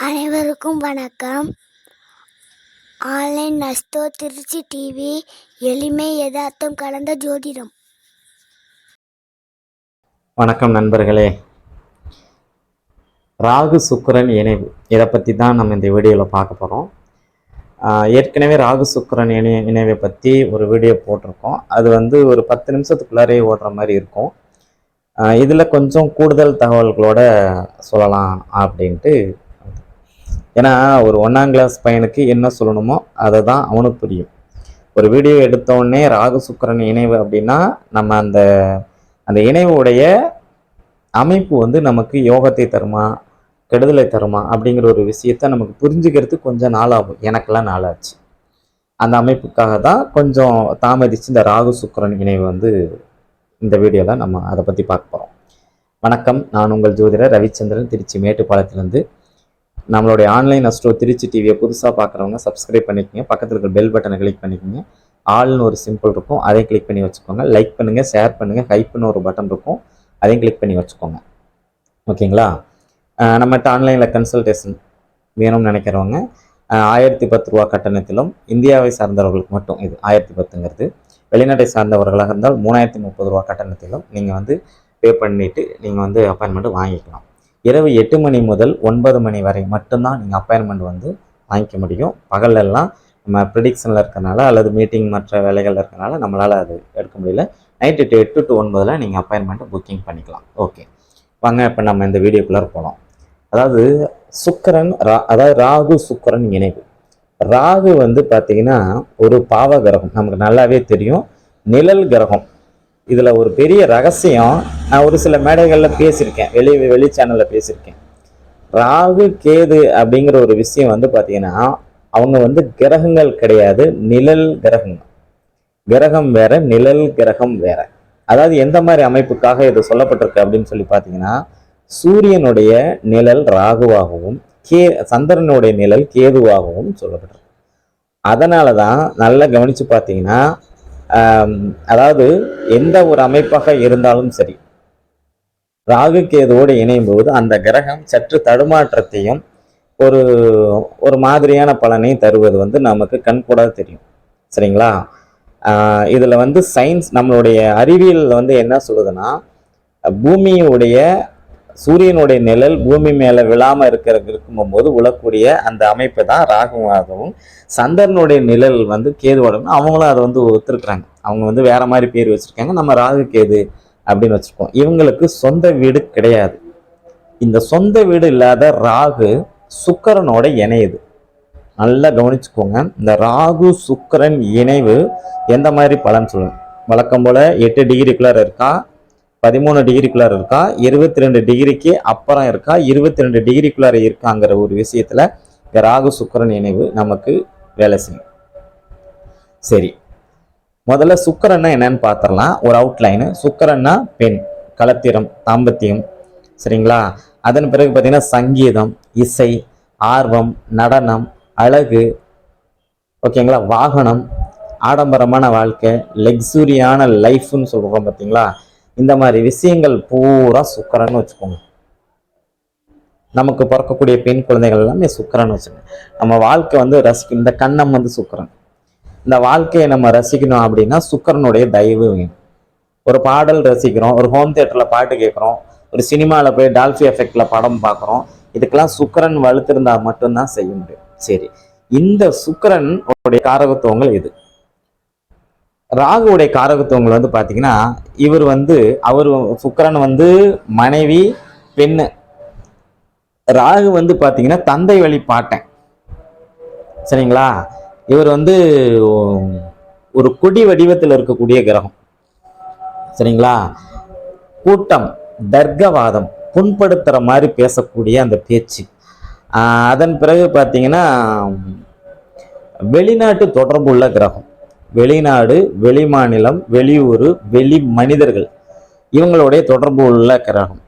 அனைவருக்கும் வணக்கம். Online நஸ்தோ Trichy TV எளிமை எதார்த்தம் கலந்த ஜோதிடம். வணக்கம் நண்பர்களே. ராகு சுக்கிரன் இணைவு. இதை பற்றி தான் நம்ம இந்த வீடியோவில் பார்க்க போகிறோம் ஏற்கனவே ராகு சுக்கிரன் இணை இணைவை பற்றி ஒரு வீடியோ போட்டிருக்கோம். அது வந்து ஒரு பத்து நிமிஷத்துக்குள்ளாரே ஓடுற மாதிரி இருக்கும். இதில் கொஞ்சம் கூடுதல் தகவல்களோட சொல்லலாம் அப்படின்ட்டு ஏன்னா ஒரு ஒன்றாம் கிளாஸ் பையனுக்கு என்ன சொல்லணுமோ அதை தான் அவனுக்கு புரியும். ஒரு வீடியோ எடுத்தோடனே ராகு சுக்கரன் இணைவு அப்படின்னா நம்ம அந்த அந்த இணைவுடைய அமைப்பு வந்து நமக்கு யோகத்தை தருமா கெடுதலை தருமா அப்படிங்கிற ஒரு விஷயத்த நமக்கு புரிஞ்சுக்கிறது கொஞ்சம் நாளாகும். எனக்கெல்லாம் நாளாச்சு. அந்த அமைப்புக்காக தான் கொஞ்சம் தாமதிச்சு இந்த ராகு சுக்கரன் இணைவு வந்து இந்த வீடியோவில் நம்ம அதை பற்றி பார்க்க போகிறோம் வணக்கம். நான் உங்கள் ஜோதிடர் ரவிச்சந்திரன் திருச்சி மேட்டுப்பாளையத்துலேருந்து நம்மளுடைய ஆன்லைன் அஸ்ட்ரோ திருச்சி டிவியை புதுசாக பார்க்குறவங்க சப்ஸ்கிரைப் பண்ணிக்கோங்க. பக்கத்தில் இருக்கிற பெல் பட்டனை கிளிக் பண்ணிக்கோங்க. ஆல்னு ஒரு சிம்பிள் இருக்கும் அதையும் கிளிக் பண்ணி வச்சுக்கோங்க. லைக் பண்ணுங்கள் ஷேர் பண்ணுங்கள் ஹைப்னு ஒரு பட்டன் இருக்கும் அதையும் கிளிக் பண்ணி வச்சுக்கோங்க. ஓகேங்களா? நம்மகிட்ட ஆன்லைனில் கன்சல்டேஷன் வேணும்னு நினைக்கிறவங்க ஆயிரத்தி பத்து ரூபா கட்டணத்திலும் இந்தியாவை சார்ந்தவர்களுக்கு மட்டும் இது ஆயிரத்தி பத்துங்கிறது. வெளிநாட்டை சார்ந்தவர்களாக இருந்தால் மூணாயிரத்தி முப்பது ரூபா கட்டணத்திலும் நீங்கள் வந்து பே பண்ணிவிட்டு நீங்கள் வந்து அப்பாயின்மெண்ட்டு வாங்கிக்கலாம். இரவு எட்டு மணி முதல் ஒன்பது மணி வரை மட்டும்தான் நீங்கள் அப்பாயின்மெண்ட் வந்து வாங்கிக்க முடியும். பகல்லெல்லாம் நம்ம ப்ரிடிக்ஷனில் இருக்கிறனால அல்லது மீட்டிங் மற்ற வேலைகள் இருக்கிறனால நம்மளால் அது எடுக்க முடியல. நைட்டு எட்டு டு ஒன்பதில் நீங்கள் அப்பாயின்மெண்ட்டை புக்கிங் பண்ணிக்கலாம். ஓகே வாங்க இப்போ நம்ம இந்த வீடியோக்குள்ளே போகலாம் அதாவது சுக்கரன் ரா அதாவது ராகு சுக்கரன் இணைவு. ராகு வந்து பார்த்தீங்கன்னா ஒரு பாவ கிரகம். நமக்கு நல்லாவே தெரியும். நிழல் கிரகம். இதில் ஒரு பெரிய ரகசியம் நான் ஒரு சில மேடைகளில் பேசியிருக்கேன். வெளி வெளி சேனலில் பேசியிருக்கேன். ராகு கேது அப்படிங்கிற ஒரு விஷயம் வந்து பார்த்தீங்கன்னா அவங்க வந்து கிரகங்கள் கிடையாது நிழல் கிரகங்கள் கிரகம் வேற நிழல் கிரகம் வேற. அதாவது எந்த மாதிரி அமைப்புக்காக இது சொல்லப்பட்டிருக்கு அப்படின்னு சொல்லி பார்த்தீங்கன்னா சூரியனுடைய நிழல் ராகுவாகவும் கே சந்திரனுடைய நிழல் கேதுவாகவும் சொல்லப்பட்டிருக்கு. அதனால தான் நல்லா கவனிச்சு பார்த்தீங்கன்னா அதாவது எந்த ஒரு அமைப்பாக இருந்தாலும் சரி ராகு கேதுவோடு இணையும் போது அந்த கிரகம் சற்று தடுமாற்றத்தையும் ஒரு ஒரு மாதிரியான பலனையும் தருவது வந்து நமக்கு கண்கூடாக தெரியும். சரிங்களா? இதில் வந்து சயின்ஸ் நம்மளுடைய அறிவியல் வந்து என்ன சொல்லுதுன்னா பூமியுடைய சூரியனுடைய நிழல் பூமி மேலே விழாமல் இருக்கிற இருக்கும்போது விழக்கூடிய அந்த அமைப்பு தான் ராகுவாகவும் சந்திரனுடைய நிழல் வந்து கேதுவோடும் அவங்களும் அதை வந்து ஒத்துருக்குறாங்க. அவங்க வந்து வேற மாதிரி பேர் வச்சுருக்காங்க. நம்ம ராகு கேது அப்படின்னு வச்சுருக்கோம். இவங்களுக்கு சொந்த வீடு கிடையாது. இந்த சொந்த வீடு இல்லாத ராகு சுக்கிரனோட இணையுது. நல்லா கவனிச்சுக்கோங்க. இந்த ராகு சுக்கிரன் இணைவு எந்த மாதிரி பலன் சொல்லுங்க. வழக்கம் போல் எட்டு டிகிரிக்குள்ளார இருக்கா? பதிமூணு டிகிரிக்குள்ளார இருக்கா? இருபத்தி ரெண்டு டிகிரிக்கு அப்புறம் இருக்கா? இருபத்தி ரெண்டு டிகிரிக்குள்ளார இருக்காங்கிற ஒரு விஷயத்துல இந்த ராகு சுக்கிரன் இணைவு நமக்கு வேலை செய்யும். சரி. முதல்ல சுக்கரன்னா என்னன்னு பார்த்துடலாம் ஒரு அவுட்லைனு சுக்கரன்னா பெண். கலத்திரம் தாம்பத்தியம். சரிங்களா? அதன் பிறகு பார்த்தீங்கன்னா சங்கீதம் இசை ஆர்வம் நடனம் அழகு. ஓகேங்களா? வாகனம். ஆடம்பரமான வாழ்க்கை. லக்ஸூரியான லைஃப்னு சொல்கிறோம் பார்த்தீங்களா இந்த மாதிரி விஷயங்கள் பூரா சுக்கரன்னு வச்சுக்கோங்க. நமக்கு பிறக்கக்கூடிய பெண் குழந்தைகள் எல்லாமே சுக்கரன்னு வச்சுக்கோங்க. நம்ம வாழ்க்கை வந்து ரசிக்கும் இந்த கண்ணம் வந்து சுக்கரன். இந்த வாழ்க்கையை நம்ம ரசிக்கணும் அப்படின்னா சுக்கரனுடைய தயவு வேணும். ஒரு பாடல் ரசிக்கிறோம் ஒரு ஹோம் தியேட்டரில் பாட்டு கேட்குறோம் ஒரு சினிமாவில் போய் டால்ஃபி எஃபெக்டில் படம் பார்க்குறோம் இதுக்கெல்லாம் சுக்கரன் வலுத்திருந்தால் மட்டும்தான் செய்ய முடியும். சரி இந்த சுக்கரன் உடைய காரகத்துவங்கள் இது ராகுவுடைய காரகத்துவங்கள் வந்து பார்த்தீங்கன்னா இவர் வந்து அவர் சுக்கரன் வந்து மனைவி பெண்ணு. ராகு வந்து பார்த்தீங்கன்னா தந்தை வழி பாட்டன். சரிங்களா? இவர் வந்து ஒரு கொடி வடிவத்தில் இருக்கக்கூடிய கிரகம். சரிங்களா? கூட்டம் தர்க்கவாதம் புண்படுத்துகிற மாதிரி பேசக்கூடிய அந்த பேச்சு. அதன் பிறகு பார்த்தீங்கன்னா வெளிநாட்டு தொடர்பு உள்ள கிரகம். வெளிநாடு வெளிமாநிலம் வெளியூர் வெளி மனிதர்கள். இவங்களுடைய தொடர்பு உள்ள கிரகம்.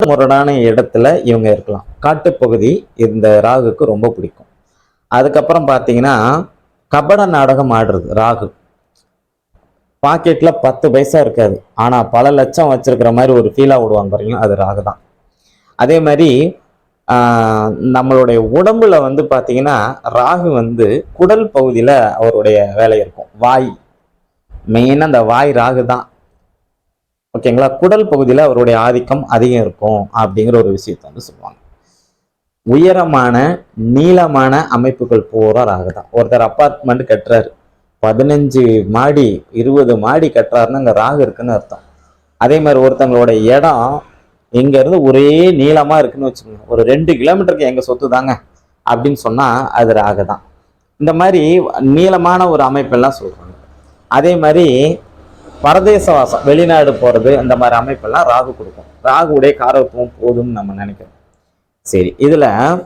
முரடான இடத்துல இவங்க இருக்கலாம். காட்டுப்பகுதி இந்த ராகுக்கு ரொம்ப பிடிக்கும். அதுக்கப்புறம் பார்த்தீங்கன்னா கபட நாடகம் ஆடுறது ராகு. பாக்கெட்டில் பத்து பைசா இருக்காது. ஆனால் பல லட்சம் வச்சுருக்கிற மாதிரி ஒரு ஃபீலாக விடுவாங்க பாருங்களா அது ராகு தான் அதே மாதிரி நம்மளுடைய உடம்புல வந்து பார்த்தீங்கன்னா ராகு வந்து குடல் பகுதியில் அவருடைய வேலை இருக்கும். வாய். மெயினாக அந்த வாய் ராகு தான். ஓகேங்களா குடல் பகுதியில் அவருடைய ஆதிக்கம் அதிகம் இருக்கும் அப்படிங்கிற ஒரு விஷயத்தை வந்து சொல்லுவாங்க. உயரமான நீளமான அமைப்புகள் பூரா ராகு தான். ஒருத்தர் அப்பார்ட்மெண்ட் கட்டுறாரு. பதினஞ்சு மாடி இருபது மாடி கட்டுறாருன்னா அங்கே ராகு இருக்குன்னு அர்த்தம். அதே மாதிரி ஒருத்தங்களோட இடம் இங்கேருந்து ஒரே நீளமாக இருக்குன்னு வச்சுக்கோங்க. ஒரு ரெண்டு கிலோமீட்டருக்கு எங்கள் சொத்து தாங்க? அப்படின்னு சொன்னால் அது ராக தான் இந்த மாதிரி நீளமான ஒரு அமைப்பெல்லாம் சொல்கிறாங்க அதே மாதிரி பரதேச வாசம் வெளிநாடு போகிறது அந்த மாதிரி அமைப்பெல்லாம் ராகு கொடுக்கும். ராகுடைய காரத்துவம் போதும்னு நம்ம நினைக்கிறோம். சரி இதில்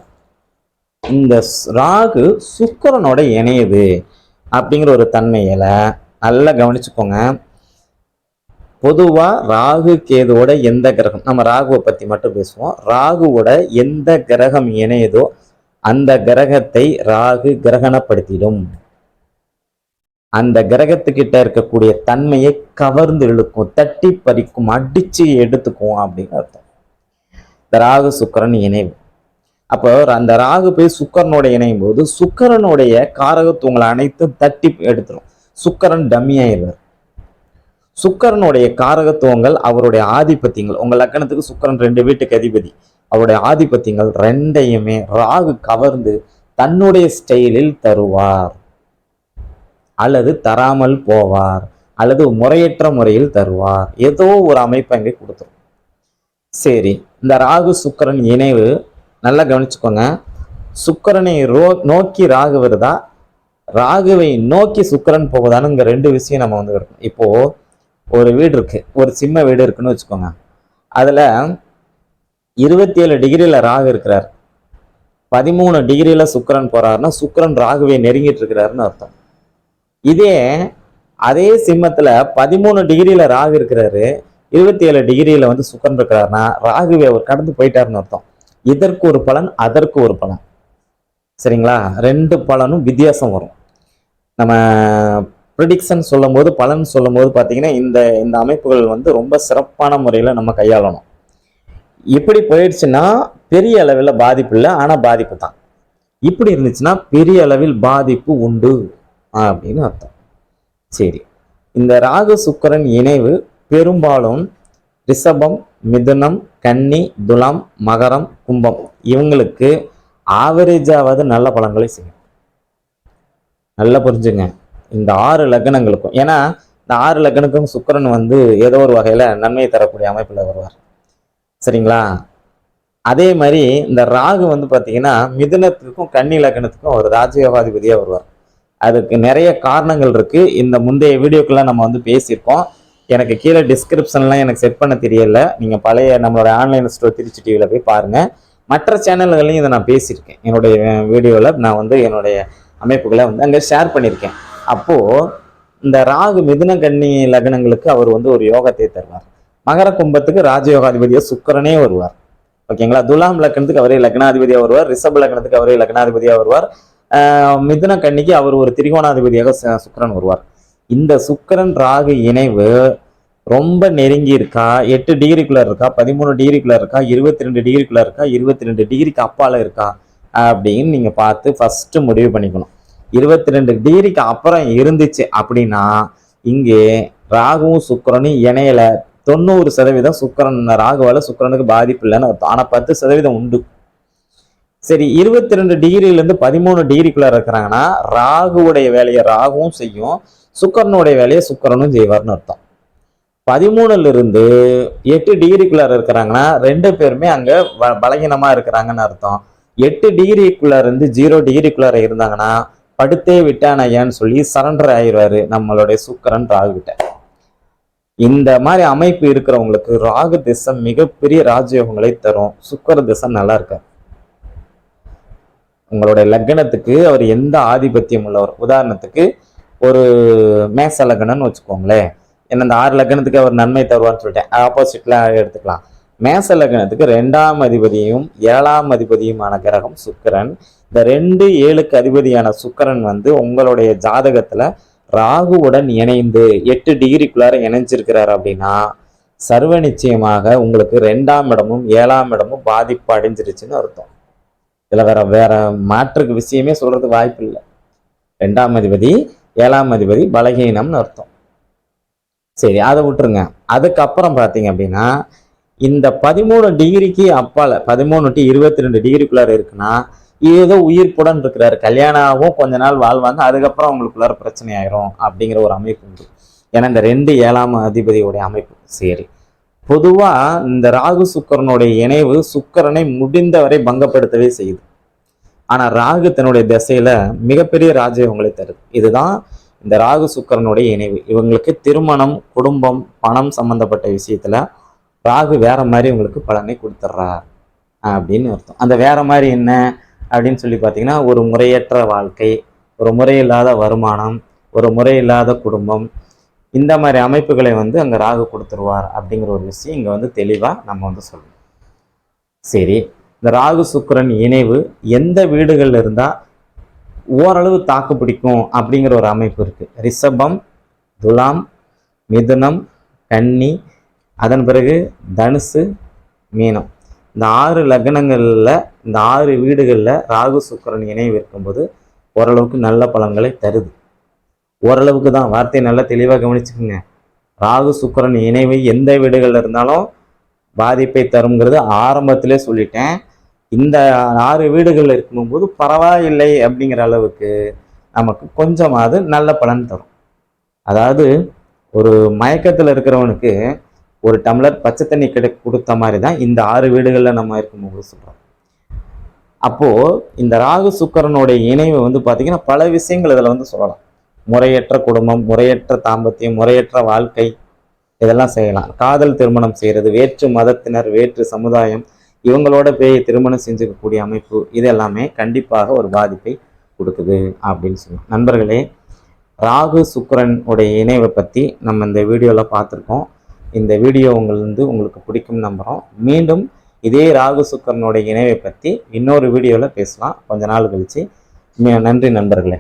இந்த ஸ்- ராகு சுக்கிரனோட இணையுது அப்படிங்கிற ஒரு தன்மையில நல்லா கவனிச்சுக்கோங்க. பொதுவாக ராகு கேதுவோட எந்த கிரகம்? நம்ம ராகுவை பற்றி மட்டும் பேசுவோம். ராகுவோட எந்த கிரகம் இணையுதோ அந்த கிரகத்தை ராகு கிரகணப்படுத்திடும். அந்த கிரகத்துக்கிட்ட இருக்கக்கூடிய தன்மையை கவர்ந்து இழுக்கும் தட்டி பறிக்கும் அடிச்சு எடுத்துக்கும் அப்படின்னு அர்த்தம். இந்த ராகு சுக்கரன் இணைவு. அப்போ அந்த ராகு போய் சுக்கரனோட இணையும் போது சுக்கரனுடைய காரகத்துவங்களை அனைத்தும் தட்டி எடுத்துரும். சுக்கரன் டம்மி ஆயிடுவார். சுக்கரனுடைய காரகத்துவங்கள் அவருடைய ஆதிபத்தியங்கள். உங்க லக்கணத்துக்கு சுக்கரன் ரெண்டு வீட்டுக்கு அதிபதி. அவருடைய ஆதிபத்தியங்கள் ரெண்டையுமே ராகு கவர்ந்து தன்னுடைய ஸ்டைலில் தருவார். அல்லது தராமல் போவார். அல்லது முறையற்ற முறையில் தருவார். ஏதோ ஒரு அமைப்பை அங்கே கொடுத்துரும். சரி இந்த ராகு சுக்கரன் இணைவு நல்லா கவனிச்சுக்கோங்க. சுக்கிரனை ரோ நோக்கி ராகு வருதா? ராகுவை நோக்கி சுக்கிரன் போகுதான்னு இங்கே ரெண்டு விஷயம் நம்ம வந்து எடுக்கணும் இப்போது ஒரு வீடு இருக்குது ஒரு சிம்ம வீடு இருக்குன்னு வச்சுக்கோங்க. அதில் இருபத்தி ஏழு டிகிரியில் ராகு இருக்கிறார். பதிமூணு டிகிரியில் சுக்கரன் போறாருன்னா சுக்கரன் ராகுவை நெருங்கிட்டு இருக்கிறாருன்னு அர்த்தம். இதே அதே சிம்மத்தில் பதிமூணு டிகிரியில் ராகு இருக்கிறாரு. இருபத்தி ஏழு டிகிரியில் வந்து சுக்கரன் இருக்கிறாருன்னா ராகுவை அவர் கடந்து போயிட்டாருன்னு அர்த்தம். இதற்கு ஒரு பலன் அதற்கு ஒரு பலன். சரிங்களா? ரெண்டு பலனும் வித்தியாசம் வரும். நம்ம ப்ரிடிக்ஷன் சொல்லும் போது பலன் சொல்லும் போது பார்த்தீங்கன்னா இந்த இந்த அமைப்புகள் வந்து ரொம்ப சிறப்பான முறையில் நம்ம கையாளணும். இப்படி போயிடுச்சுன்னா பெரிய அளவில் பாதிப்பு இல்லை ஆனால் பாதிப்பு தான். இப்படி இருந்துச்சுன்னா பெரிய அளவில் பாதிப்பு உண்டு அப்படின்னு அர்த்தம். சரி. இந்த ராகு சுக்கரன் இணைவு பெரும்பாலும் ரிஷபம் மிதுனம் கன்னி துலாம் மகரம் கும்பம் இவங்களுக்கு ஆவரேஜாவது நல்ல பலன்களை செய்யும். நல்லா புரிஞ்சுங்க. இந்த ஆறு லக்னங்களுக்கும் ஏன்னா இந்த ஆறு லக்னத்துக்கும் சுக்கரன் வந்து ஏதோ ஒரு வகையில் நன்மையை தரக்கூடிய அமைப்பில் வருவார். சரிங்களா? அதே மாதிரி இந்த ராகு வந்து பார்த்தீங்கன்னா மிதுனத்துக்கும் கன்னி லக்னத்துக்கும் ஒரு ராஜயோகாதிபதியாக வருவார். அதுக்கு நிறைய காரணங்கள் இருக்குது இந்த முந்தைய வீடியோக்கெல்லாம் நம்ம வந்து பேசியிருக்கோம். எனக்கு கீழே டிஸ்கிரிப்ஷன்லாம் எனக்கு செட் பண்ண தெரியல. நீங்கள் பழைய நம்மளோட ஆன்லைன் ஸ்டோர் திருச்சி டிவியில் போய் பாருங்கள் மற்ற சேனல்களையும் இதை நான் பேசியிருக்கேன். என்னுடைய வீடியோவில் நான் வந்து என்னுடைய அமைப்புகளை வந்து அங்கே ஷேர் பண்ணியிருக்கேன். அப்போது இந்த ராகு மிதுன கன்னி லக்னங்களுக்கு அவர் வந்து ஒரு யோகத்தை தருவார். மகர கும்பத்துக்கு ராஜயோகாதிபதியாக சுக்கிரனே வருவார். ஓகேங்களா? துலாம் லக்னத்துக்கு அவரே லக்னாதிபதியாக வருவார். ரிஷப லக்னத்துக்கு அவரே லக்னாதிபதியாக வருவார். மிதுன கண்ணிக்கு அவர் ஒரு திரிகோணாதிபதியாக சுக்கரன் சுக்கிரன் வருவார். இந்த சுக்கரன் ராகு இணைவு ரொம்ப நெருங்கி இருக்கா? எட்டு டிகிரிக்குள்ளே இருக்கா? பதிமூணு டிகிரிக்குள்ளே இருக்கா? இருபத்தி ரெண்டு டிகிரிக்குள்ளே இருக்கா? இருபத்தி ரெண்டு டிகிரிக்கு அப்பால இருக்கா? அப்படின்னு நீங்கள் பார்த்து ஃபஸ்ட்டு முடிவு பண்ணிக்கணும். இருபத்தி ரெண்டு டிகிரிக்கு அப்புறம் இருந்துச்சு அப்படின்னா இங்கே ராகுவும் சுக்கரனும் இணையில தொண்ணூறு சதவீதம் சுக்கிரன் ராகுவால சுக்கரனுக்கு பாதிப்பு இல்லைன்னு அர்த்தம். ஆனா பத்து சதவீதம் உண்டு. சரி இருபத்தி ரெண்டு டிகிரில இருந்து பதிமூணு டிகிரிக்குள்ள இருக்கிறாங்கன்னா ராகுவுடைய வேலையை ராகுவும் செய்யும் சுக்கரனுடைய வேலையை சுக்கிரனும் செய்வார்னு அர்த்தம். பதிமூணுல இருந்து எட்டு டிகிரிக்குள்ள இருக்கிறாங்கன்னா ரெண்டு பேருமே அங்க ப- பலகீனமா இருக்கிறாங்கன்னு அர்த்தம். எட்டு டிகிரிக்குள்ள இருந்து ஜீரோ டிகிரிக்குள்ளார இருந்தாங்கன்னா படுத்தே விட்டான் ஐயான்னு சொல்லி சரண்டர் ஆயிடுவாரு நம்மளுடைய சுக்கரன் ராகுகிட்ட இந்த மாதிரி அமைப்பு இருக்கிறவங்களுக்கு ராகு திசை மிகப்பெரிய ராஜயோகங்களை தரும். சுக்கர திசை நல்லா இருக்காது உங்களுடைய லக்னத்துக்கு அவர் எந்த ஆதிபத்தியம் உள்ளவர்? உதாரணத்துக்கு ஒரு மேச லக்னம்னு வச்சுக்கோங்களேன். என்ன இந்த ஆறு லக்னத்துக்கு அவர் நன்மை தருவார்னு சொல்லிட்டேன். ஆப்போசிட்ல எடுத்துக்கலாம். மேச லக்னத்துக்கு ரெண்டாம் அதிபதியும் ஏழாம் அதிபதியுமான கிரகம் சுக்கிரன். இந்த ரெண்டு ஏழுக்கு அதிபதியான சுக்கரன் வந்து உங்களுடைய ஜாதகத்துல ராகுவுடன் இணைந்து எட்டு டிகிரிக்குள்ளார இணைஞ்சிருக்கிறார் அப்படின்னா சர்வ நிச்சயமாக உங்களுக்கு ரெண்டாம் இடமும் ஏழாம் இடமும் பாதிப்பு அடைஞ்சிருச்சுன்னு அர்த்தம். இதுல வேற வேற மாற்றுக்கு விஷயமே சொல்றது வாய்ப்பு இல்லை. ரெண்டாம் அதிபதி ஏழாம் அதிபதி பலகீனம்னு அர்த்தம். சரி அதை விட்டுருங்க. அதுக்கப்புறம் பார்த்தீங்க அப்படின்னா இந்த பதிமூணு டிகிரிக்கு அப்பால பதிமூணு டு இருபத்தி ரெண்டு டிகிரிக்குள்ளார இருக்குன்னா ஏதோ உயிர்ப்புடன் இருக்கிறாரு. கல்யாணம் ஆகும் கொஞ்ச நாள் வாழ்வாங்க அதுக்கப்புறம் அவங்களுக்குள்ளார பிரச்சனை ஆயிரும் அப்படிங்கிற ஒரு அமைப்பு உண்டு. ஏன்னா இந்த ரெண்டு ஏழாம் அதிபதியுடைய அமைப்பு. சரி. பொதுவா இந்த ராகு சுக்கரனுடைய இணைவு சுக்கரனை முடிந்தவரை பங்கப்படுத்தவே செய்யுது. ஆனா ராகு தன்னுடைய திசையில மிகப்பெரிய ராஜயோகங்களை தருது. இதுதான் இந்த ராகு சுக்கரனுடைய இணைவு. இவங்களுக்கு திருமணம் குடும்பம் பணம் சம்பந்தப்பட்ட விஷயத்துல ராகு வேற மாதிரி உங்களுக்கு பலனை கொடுத்துட்றார் அப்படின்னு அர்த்தம். அந்த வேற மாதிரி என்ன? அப்படின்னு சொல்லி பார்த்தீங்கன்னா ஒரு முறையற்ற வாழ்க்கை ஒரு முறையில்லாத வருமானம் ஒரு முறையில்லாத குடும்பம் இந்த மாதிரி அமைப்புகளை வந்து அங்கே ராகு கொடுத்துருவார் அப்படிங்கிற ஒரு விஷயம் இங்கே வந்து தெளிவாக நம்ம வந்து சொல்லணும். சரி இந்த ராகு சுக்கிரன் இணைவு எந்த வீடுகளில் இருந்தால் ஓரளவு தாக்கு பிடிக்கும் அப்படிங்கிற ஒரு அமைப்பு இருக்குது ரிஷபம் துலாம் மிதுனம் கன்னி அதன் பிறகு தனுசு மீனம். இந்த ஆறு லக்னங்களில் இந்த ஆறு வீடுகளில் ராகு சுக்கிரன் இணைவு இருக்கும்போது ஓரளவுக்கு நல்ல பலன்களை தருது. ஓரளவுக்கு தான் வார்த்தையை நல்லா தெளிவாக கவனிச்சுக்கோங்க. ராகு சுக்கிரன் இணைவு எந்த வீடுகளில் இருந்தாலும் பாதிப்பை தருங்கிறது ஆரம்பத்திலே சொல்லிட்டேன். இந்த ஆறு வீடுகளில் இருக்கும்போது பரவாயில்லை அப்படிங்கிற அளவுக்கு நமக்கு கொஞ்சமாவது நல்ல பலன் தரும். அதாவது ஒரு மயக்கத்தில் இருக்கிறவனுக்கு ஒரு டம்ளர் பச்சை தண்ணி கிடை கொடுத்த மாதிரி தான் இந்த ஆறு வீடுகளில் நம்ம இருக்கும்போது சொல்கிறோம் அப்போது இந்த ராகு சுக்கரனுடைய இணைவு வந்து பார்த்திங்கன்னா பல விஷயங்கள் இதில் வந்து சொல்லலாம். முறையற்ற குடும்பம் முறையற்ற தாம்பத்தியம் முறையற்ற வாழ்க்கை இதெல்லாம் செய்யலாம். காதல் திருமணம் செய்கிறது வேற்று மதத்தினர் வேற்று சமுதாயம் இவங்களோட போய் திருமணம் செஞ்சுக்கக்கூடிய அமைப்பு இது எல்லாமே கண்டிப்பாக ஒரு பாதிப்பை கொடுக்குது அப்படின்னு சொல்லலாம். நண்பர்களே ராகு சுக்கரனுடைய இணைவை பற்றி நம்ம இந்த வீடியோவில் பார்த்துருக்கோம். இந்த வீடியோ உங்களுக்கு உங்களுக்கு பிடிக்கும் நம்புகிறோம் மீண்டும் இதே ராகு சுக்கரனுடைய இணைவை பற்றி இன்னொரு வீடியோவில் பேசலாம். கொஞ்ச நாள் கழிச்சு. நன்றி நண்பர்களே.